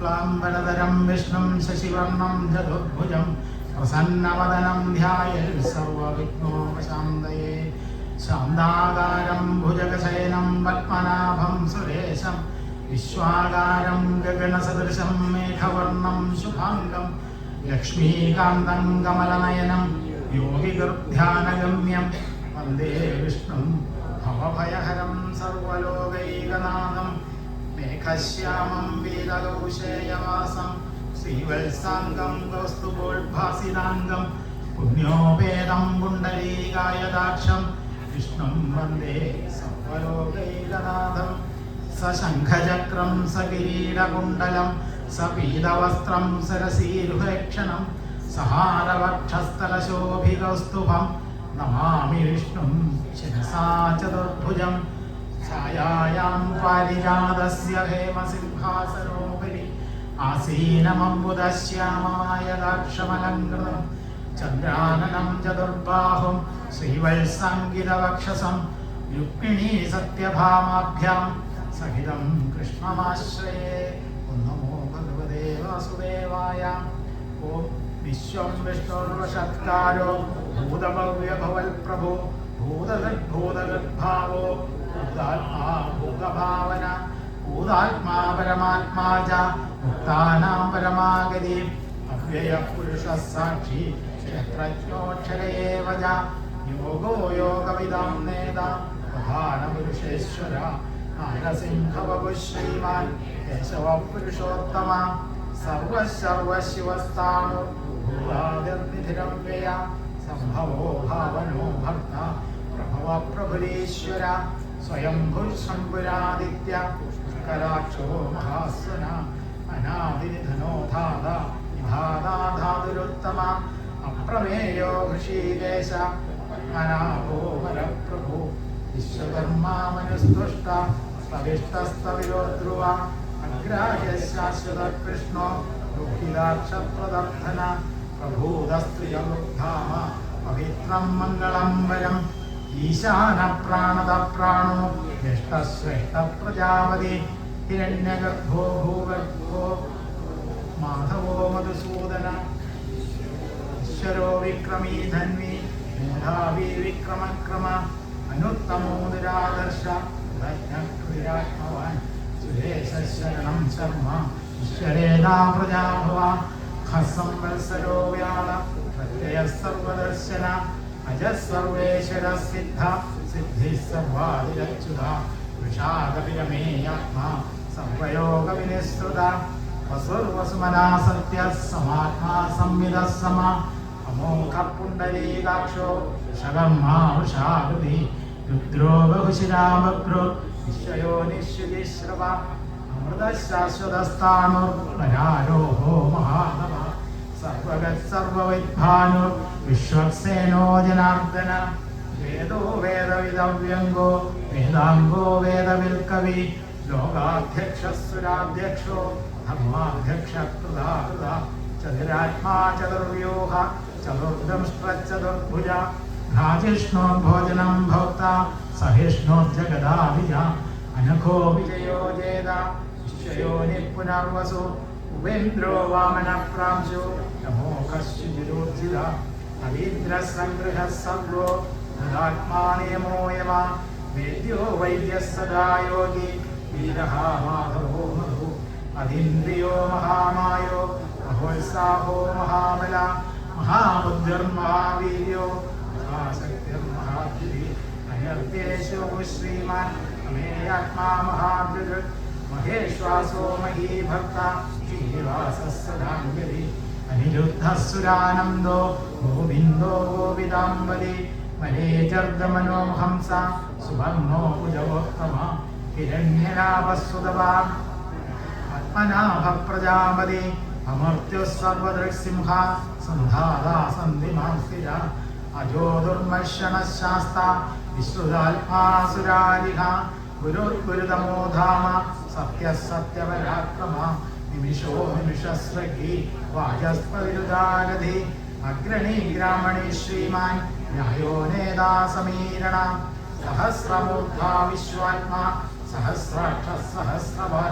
शुक्लाम्बरधरं विष्णुं शशिवर्णं चतुर्भुजं प्रसन्नवदनं ध्यायेत् सर्वविघ्नोपशान्तये शान्ताकारं भुजगशयनं पद्मनाभं सुरेशं विश्वाकारं गगनसदृशं मेघवर्णं शुभाङ्गं लक्ष्मीकान्तं कमलनयनं योगिगर्ध्यानगम्यं वन्दे विष्णुं भवभयहरं सर्वलोकैकनाथं മേഘശ്യാമം വീരകൗശേയവാസം ശ്രീവത്സാംഗം കൗസ്തുഭോത്ഭാസിതാംഗം പുണ്യോപേതം പുണ്ടരീകായദാക്ഷം വിഷ്ണും വന്ദേ സർവലോകൈകനാഥം. സശംഖചക്രം സകിരീടകുണ്ടലം. സപീതവസ്ത്രം സരസീരുഹേക്ഷണം സഹാരവക്ഷസ്ഥലശോഭികൗസ്തുഭം. നമാമി വിഷ്ണും ശിരസാ ചതുർഭുജം. ഛായായാം പാരിജാതസ്യ ഹേമസിംഹാസനോപരി. ആസീനമംബുദശ്യാമമായ ദാക്ഷമലങ്കൃതം ചന്ദ്രാനനം ചതുർബാഹും ശ്രീവത്സംഗിതവക്ഷസം. രുക്മിണീ സത്യഭാമാഭ്യാം. സഹിതം കൃഷ്ണമാശ്രയേ. നമോ ഭഗവതേ വാസുദേവായ. ഓം വിശ്വം വിഷ്ണുർവശത്കാരോ. ഭൂതഭവ്യഭവൽ പ്രഭോ ഭൂതഗദ്ഭൂതഗദ്ഭാവോ. ഭൂതാത്മാ ഭൂതഭാവന ഭൂതാത്മാ പരമാത്മാ ച മുക്താനാം പരമാഗതി. അവ്യയ പുരുഷ സാക്ഷി ക്ഷേത്രജ്ഞോക്ഷരയേവ ച യോഗോ യോഗവിദം നേത പ്രധാനപുരുഷേശ്വര നാരസിംഹവപു ശ്രീമാൻ കേശവ പുരുഷോത്തമ സർവശർവശിവസ്ഥാണു ഭൂതാതിർനിധിരം വ്യയ സംഭവോ ഭാവനോ ഭർത്ത. പ്രഭവ പ്രഭുരീശ്വര സ്വയംഭു പുഷ്കരാക്ഷോ കരാക്ഷോ മഹാസ്വന അനാദിനിധനോ ധാത വിധാതാധാതുരുത്തമ അപ്രമേയോ ഋഷീകേശ അനാഭോ വരപ്രഭു വിശ്വകർമാ മനുസ്തുഷ്ട സവിഷ്ടസ്തവിരോ ധ്രുവ അഗ്രാഹ്യ ശാശ്വത കൃഷ്ണോ ദുഃഖിതാക്ഷപ്രദർധന പ്രഭൂതസ്ത്രിയമുദ്ധാമ പവിത്രം മംഗളം വരം ഈശാന പ്രാണത പ്രാണോ ജ്യേഷ്ഠശ്രേഷ്ഠ പ്രജാപതി ഹിരണ്യഗർഭോ ഭൂഗർഭോ മാധവോ മധുസൂദന. ഈശ്വരോ വിക്രമീ ധന്വി. മേധാവി വിക്രമക്രമ. അനുത്തമോ നിരാദർശ പ്രജ്ഞാത്മവാൻ സുരേശരണം ശർമ്മ. ഈശ്വരേതാ പ്രജാഭവ. ഹസംവത്സരോ വ്യാള. പ്രത്യയ అజసర్వేశ్వర సిద్ధ సిద్ధి సర్వాదిరచ్యుత వృషాదపిరమే ఆత్మ సర్వయోగ వినిశ్రుత వసుర్వసుమనా సత్య సమాత్మా సంవిద సమ అమోఘ పుండరీకాక్షో శగమ్మా వృషాది రుద్రో బహుశిరామగ్రో నిశ్చయో నిశ్చితిశ్రవ అమృత శాశ్వతస్థానుర్వరారోహో మహానవ సర్వగత్ సర్వవిద్భాను വിശ്വക്സേനോ ജനാർദ്ദന? വേദോ വേദവിദവ്യംഗോ? വേദാംഗോ വേദവിൽക്കവി ലോകാധ്യക്ഷസുരാധ്യക്ഷോ? ധർമാധ്യക്ഷ കൃതാകൃത ചതുരാത്മാ ചതുർവ്യൂഹ? ചതുർദംഷ്ട്രചതുർഭുജ ഭ്രാജിഷ്ണോ ഭോജനം ഭോക്ത? സഹിഷ്ണോർജഗദാഭിജ അനഘോ വിജയോ ജേത? വിശ്വയോനി പുനർവസു ഉപേന്ദ്രോ വാമന പ്രാംശു നമോ കശ്ചിരുർജിത अविद्रसङ्गृहः सङ्गो तदात्मानेमोयमा वेद्यो वैद्यः सदा योगी वीरः माधवो मधु अधीन्द्रियो महामायो, महोत्साहो महाबला महाबुद्धिर्महावीर्यो महाशक्तिर्महाभिः अयर्तेशो श्रीमान् अमेयात्मा महाभिः महेश्वासो महीभक्ता श्रीनिवासः सदाङ्गरिः അനിരുദ്ധസുരാനന്ദോ ഗോവിന്ദോ ഗോവിതാംബരി മലേജർദ്ദമനോ ഹംസ സുവർണോ കുജവോത്തമ ഹിരണ്യനാഭസുതവാ പത്മനാഭ പ്രജാപതി അമർത്യസർവദൃക്സിംഹ സന്ധാതാ സന്ധിമാസ്തിര അജോ ദുർമർഷണ വിശ്രുതാത്മാസുരാരിഹ ഗുരുർഗുരുതമോ ധാമ സത്യ സത്യപരാക്രമ നിമിഷോ നിമിഷസ്രഗി വാചസ്പതിരുദാരധി അഗ്രണി ഗ്രാമണി ശ്രീമാൻ ന്യായോ നേതാ സമീരണ. സഹസ്രമൂർധാ വിശ്വാത്മാ സഹസ്രാക്ഷ സഹസ്രവാൻ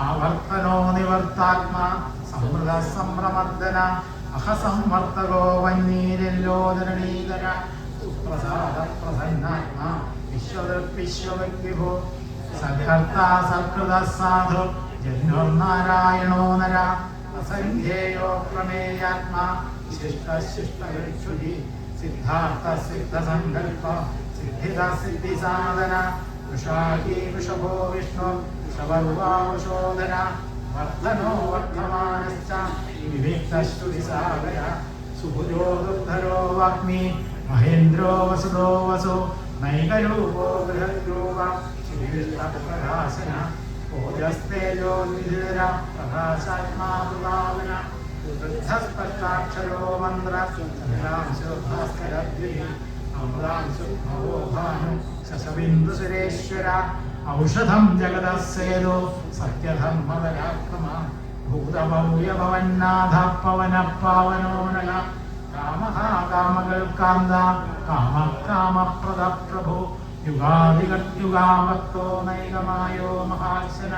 ആവർത്തനോ നിവർത്താത്മാ സമൃദ്ധ സംഭ്രമർദ്ദന അഹസംവർത്തകോ വന്നീരല്ലോദരണീതര സുപ്രസാദ പ്രസന്നാത്മാ വിശ്വദൃക്വിശ്വവിഭോ സൽകർത്ത സൽകൃത സാധു यज्ञोर्नारायणो नर असङ्ख्येयो प्रमेयात्मा शिष्टशिष्टविक्षुधि सिद्धार्थसिद्धसङ्कल्प सिद्धिदा सिद्धिसाधन वृषाकी वृषभो विष्णु। शवर्वावशोधन वर्धनो वर्धमानश्च। विविक्तश्रुतिसागर सुभुजो दुर्धरो वाग्मि। महेन्द्रो वसुदो वसु। नैकरूपो बृहद्रूप। श्रीविष्णप्रकाशन ഓജസ്തേജോ നിധിര പ്രകാശാത്മാതുഭാവന വൃദ്ധസ്പഷ്ടാക്ഷരോ മന്ത്ര. ചന്ദ്രാംശോ ഭാസ്കരദ്വി അമൃതാംശു ഭവോ ഭാനു ശശബിന്ദു സുരേശ്വര ഔഷധം ജഗതസേതോ സത്യധർമ്മപരാക്രമ ഭൂതഭവ്യഭവന്നാഥ പവന പാവനോ നല കാമഹ കാമകൽക്കാന്ത കാമ കാമപ്രദ പ്രഭു യുഗാദിഗത്യുഗാമത്തോ നൈകമായോ മഹാശന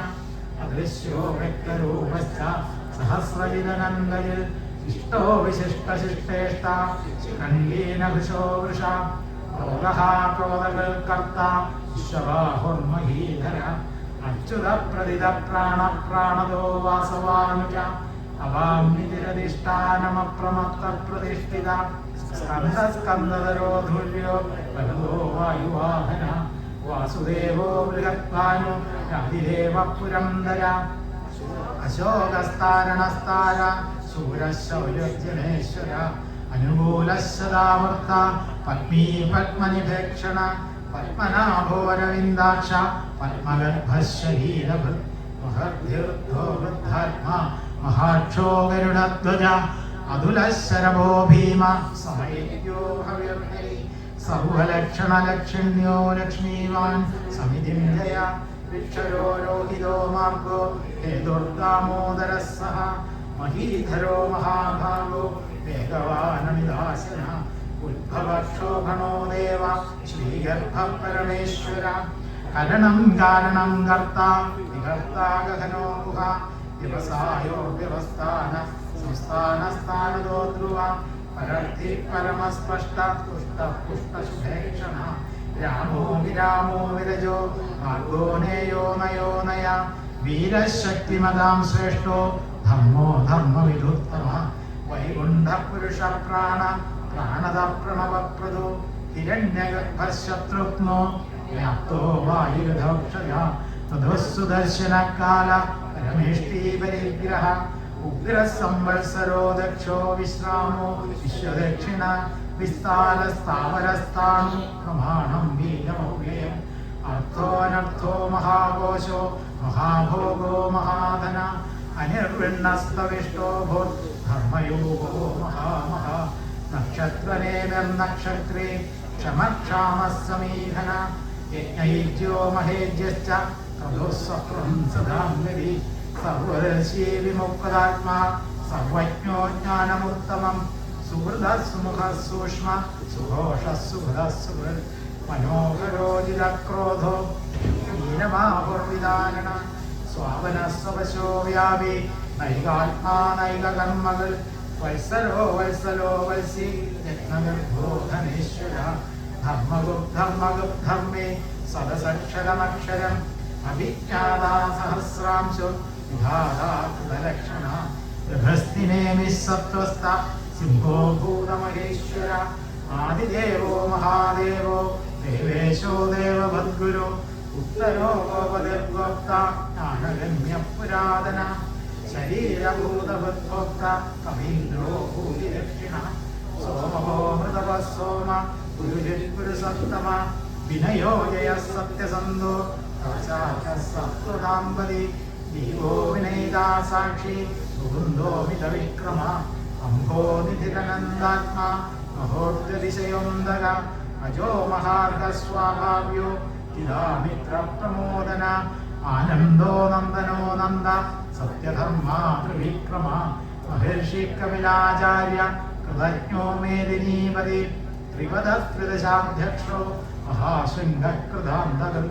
അദൃശ്യോ വ്യക്തരൂപശ്ച സഹസ്രജിതനന്ദയിൽ ഇഷ്ടോ വിശിഷ്ടശിഷ്ടേഷ്ട. വൃഷ. ക്രോധഃ അച്യുത പ്രതിത പ്രാണ പ്രാണദോ വാസവാനുജ. അവാംനിതിരധിഷ്ഠാനമപ്രമത്ത പ്രതിഷ്ഠിത സ്കന്ധസ്കന്ധതരോധുല്യോ ഭഗവോ വായുവാഹന വാസുദേവോ ബൃഹത്വാനു രാതിദേവ പുരന്തര അശോകസ്ഥാരണസ്ഥാര ശൂരശൗര്യജനേശ്വര അനുകൂലശതാവർത്ത. പത്മീ പത്മനിഭേക്ഷണ പത്മനാഭോരവിന്ദാക്ഷ. പത്മഗർഭശരീരഭൃ. മഹർധീർദ്ധോ വൃദ്ധാത്മാ മഹാക്ഷോ ഗരുഡധ്വജ അതുലശരഭോ ഭീമ. സമയോ ഭവ്യർഹൈ സർവലക്ഷണലക്ഷിണ്യോ ലക്ഷ്മീവാൻ സമിതിം ജയ. വിക്ഷരോ രോഹിതോ മാർഗോ ഹേതുർദാമോദര സഹ. മഹീധരോ മഹാഭാഗോ. വേഗവാനമിദാസന. ഉദ്ഭവക്ഷോഭണോ ദേവ. ശ്രീഗർഭ പരമേശ്വര കരണം കാരണം കർത്ത. വികർത്താ ഗഹനോ ഗുഹ. വ്യവസായോ വ്യവസ്ഥാന സംസ്ഥാനസ്ഥാനതോ ധ്രുവ. പുഷ്ട ശുഭേക്ഷണ രാമോ വിരാമോ വിരജോ മാർഗോ നേയോ നയോ നയ. വീരശക്തിമതാം ശ്രേഷ്ഠോ ധർമ്മോ ധർമ്മവിദുത്തമ. വൈകുണ്ഠ പുരുഷ പ്രാണ പ്രാണത പ്രണവപ്രദോ ഹിരണ്യഗർഭശത്രുഘ്നോ വ്യാപ്തോ വായുധോക്ഷയ. തദുസുദർശനകാല പരമേഷ്ടി പരിഗ്രഹ. ഉഗ്രസംവത്സരോ ദക്ഷോ വിശ്രാമോ വിശ്വദക്ഷിണ വിസ്താരസ്ഥാവരസ്ഥാണു പ്രമാണം വീരമൗല്യം അർത്ഥോനർത്ഥോ മഹാഘോഷോ മഹാഭോഗോ മഹാധന അനിർവിണ്ണസ്തവിഷ്ടോ ഭോ ധർമ്മയോഗോ മഹാമഹ നക്ഷത്രനേമിർനക്ഷത്രേ ക്ഷമക്ഷാമസമീധന യജ്ഞൈജ്യോ മഹേജ്യശ്ച തദോസ്വപ്രം സദാംഗതി സർവദർശീ വിമുക്താത്മാ സർവജ്ഞോ ജ്ഞാനമുത്തമം സുഹൃദ സുമുഖ സൂക്ഷ്മ സുഘോഷ സുഹൃദ സുഹൃത് മനോഹരോജിതക്രോധോ ഹീനമാഹുർവിധാരണ സ്വാപന സ്വപശോ വ്യാപി നൈകാത്മാ നൈകകർമ്മകൾ വത്സലോ വത്സലോ വത്സി യജ്ഞനിർബോധനേശ്വര ധർമ്മഗുപ് ധർമ്മഗുപ് ധർമ്മേ സദസക്ഷരമക്ഷരം അഭിജ്ഞാതാ സഹസ്രാംശു വിധാതാ കൃതലക്ഷണ ഗൃഹസ്ഥിനേമി സത്വസ്ഥ സിംഹോ ഭൂതമഹേശ്വര ആദിദേവോ മഹാദേവോ ദേവേശോ ദേവഭദ്ഗുരു ഉത്തരോ ഗോപതിർഗോപ്ത ജ്ഞാനഗമ്യ പുരാതന ശരീരഭൂതഭദ്ഭോക്ത കവീന്ദ്രോ ഭൂതിദക്ഷിണ സോമോ മൃതവ സോമ ഗുരുജിത്പുരുസത്തമ വിനയോ ജയ സത്യസന്ധോ സത്വതാംബതി ദീപോ വിനയിതാ സാക്ഷി മുകുന്ദോമിത വിക്രമ അംഭോ നിധിരനന്ദാത്മാ മഹോദ്ഗതിശയോന്തക അജോ മഹാർഗസ്വാഭാവ്യോ ഇതാമിത്ര आनन्दो സത്യധർമാ ത്രിവിക്രമ മഹർഷി കപിലാചാര്യ കൃതജ്ഞോ മേദിനീപതി ത്രിപദ ത്രിദശാധ്യക്ഷോ മഹാശൃംഗകൃതാന്തകൾ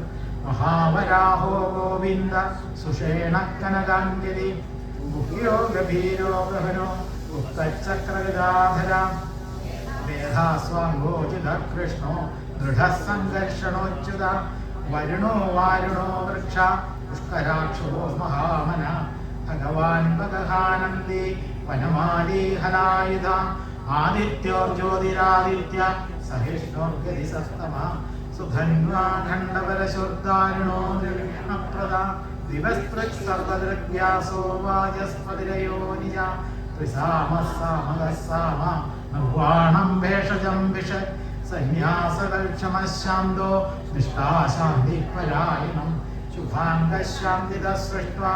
മഹാവരാഹോ ഗോവിന്ദ സുഷേണ കനകാഞ്ജലി മുഖ്യോ ഗഭീരോ ഗഹനോ ഉത്തചക്രഗദാധര മേധാസ്വാംഗോചിത കൃഷ്ണോ ദൃഢസംഘർഷണോച്യുത വരുണോ വാരുണോ വൃക്ഷ പുഷ്കരാക്ഷോ മഹാമന ഭഗവാൻ ഭഗഹാനന്ദി വനമാലി ഹലായുധ ആദിത്യോ ജ്യോതിരാദിത്യ സഹിഷ്ണോർഗതി സസ്തമ സുധന്വാഖണ്ഡപരശുർദാരുണോ നിർവിഘ്നപ്രദ ദിവസ്തൃക് സർവദൃഗ്വ്യാസോ വാചസ്പതിരയോ നിജ? ത്രിസാമസാമകസാമ നിർവാണം ഭേഷജം വിഷ. സന്യാസകൽക്ഷമശാന്തോ നിഷ്ഠാശാന്തിപരായണം. ശുഭാംഗശാന്തിത സൃഷ്ട്വാ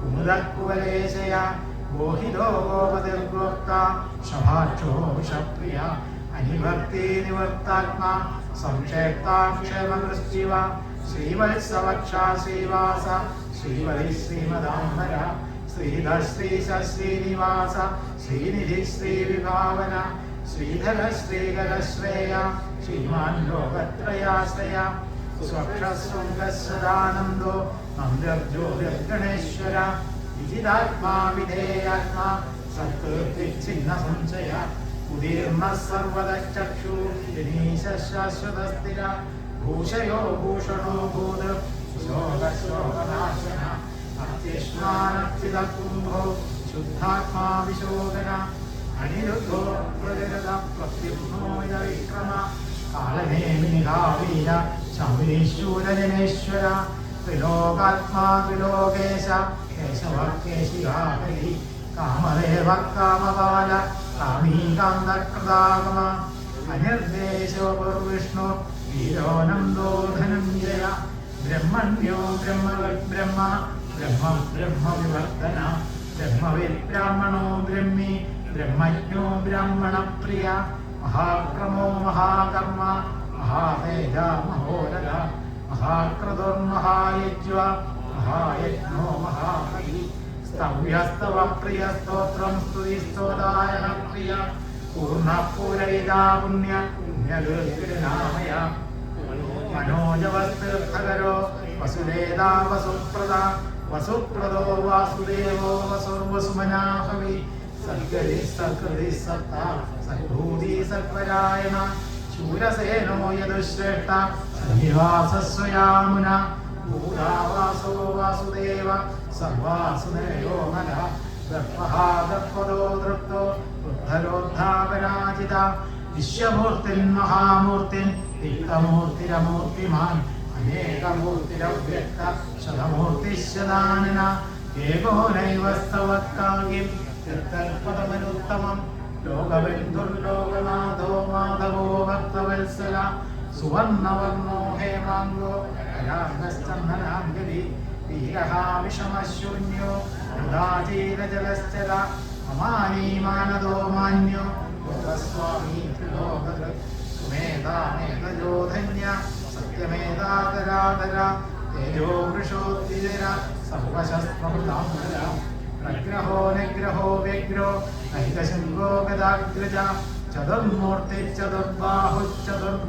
കുമുദക്കുവലേശയ. ഗോഹിതോ ഗോപതിർഗോക്ത ശഭാക്ഷോ വിഷപ്രിയ അനിഭക്തി നിവർത്താത്മാ. സംക്ഷേപ്താക്ഷേമകൃഷ്ടിവ ശ്രീവത്സവക്ഷാശ്രീവാസ ശ്രീവരി ശ്രീമദാംബര ശ്രീധ ശ്രീശ ശ്രീനിവാസ ശ്രീനിധി ശ്രീവിഭാവന ശ്രീധര ശ്രീകരശ്രേയ ശ്രീമാൻ ലോകത്രയാശ്രയ സ്വക്ഷശൃംഗസ്വദാനന്ദോ മന്ദിർജ്യോതിർഗണേശ്വര വിജിതാത്മാ വിധേയാത്മാ സത്കീർത്തിച്ഛിന്ന സംശയ ഉദീർണ സർവദചക്ഷു ജനീശ ശാശ്വതസ്ഥിര ഭൂഷയോ ഭൂഷണോ ഭൂത ശോകശോകനാശന അത്യഷ്മാനക്ഷിതകുംഭോ ശുദ്ധാത്മാ अनिरुद्धो അനിരുദ്ധോ പ്രജഗത പ്രത്യുഗ്നോയ വിക്രമ കാലനേമിനിഹാവീര ശൗരീശൂരജനേശ്വര ത്രിലോകാത്മാ ത്രിലോകേശ കേശവ കേശികാഹരി കാമദേവ കാമപാല കാമീകാന്തകൃതാഗമ അനിർദേശോ വിഷ്ണു വീരോനന്ദോ ധനഞ്ജയ ബ്രഹ്മണ്യോ ബ്രഹ്മ ബ്രഹ്മ ബ്രഹ്മ ബ്രഹ്മ വിവർത്തന ബ്രഹ്മവിത് ബ്രാഹ്മണോ ബ്രഹ്മി ബ്രഹ്മജ്ഞോ ബ്രാഹ്മണപ്രിയ മഹാക്രമോ മഹാകർമ്മ മഹാതേജ മഹോരഥ. മഹാക്രതുർമഹായജ്വ മഹായജ്ഞോ മഹാകവി സ്തവ്യസ്തവ പ്രിയ സ്തോത്രം സ്തുതി സ്തോതായന പ്രിയ പൂർണ പൂരയിതാ പുണ്യ പുണ്യകീർത്തിനാമയ മനോജവസ്തീർത്ഥകരോ വസുദേതാ വസുപ്രദ. വസുപ്രദോ വാസുദേവോ വസുർവസുമനാഹവി സൽഗതി സൽകൃതി സത്ത സദ്ഭൂതി സത്വരായണ ശൂരസേനോ യദുശ്രേഷ്ഠ സന്നിവാസസ്വയാമുന. ഭൂതാവാസോ വാസുദേവ. സർവാസുദേവോ മന ദർപ്പഹാദർപ്പദോ ദൃപ്തോ വൃദ്ധരോദ്ധാപരാജിത വിശ്വമൂർത്തിൻ മഹാമൂർത്തിൻ തിക്തമൂർത്തിരമൂർത്തിമാൻ അനേകമൂർത്തിരവ്യക്ത ശതമൂർത്തിശതാനന ഏകോ നൈവസ്തവക്കാവ്യം തൽപദമനുത്തമം ലോകബന്ധുർലോകനാഥോ മാധവോ ഭക്തവത്സല. സുവർണവർണോ ഹേമാംഗോ. രാഗശ്ചന്ദനാഞ്ജലി വീരഹാ വിഷമശൂന്യോ ഹൃദാചീരജലശ്ചര അമാനീമാനദോ മാന്യോ ലോകസ്വാമി ത്രിലോകദൃക് സുമേധാമേധജോധന്യ സത്യമേധാതരാതര തേജോ വൃഷോത്തിര സർവശസ്ത്രമൃതാംബര പ്രഗ്രഹോ നിഗ്രഹോ വ്യഗ്രോ നൈകശൃംഗോ ഗതാഗ്രജ ചതുർമൂർത്തി ചതുർബാഹു ചതുർവ്യ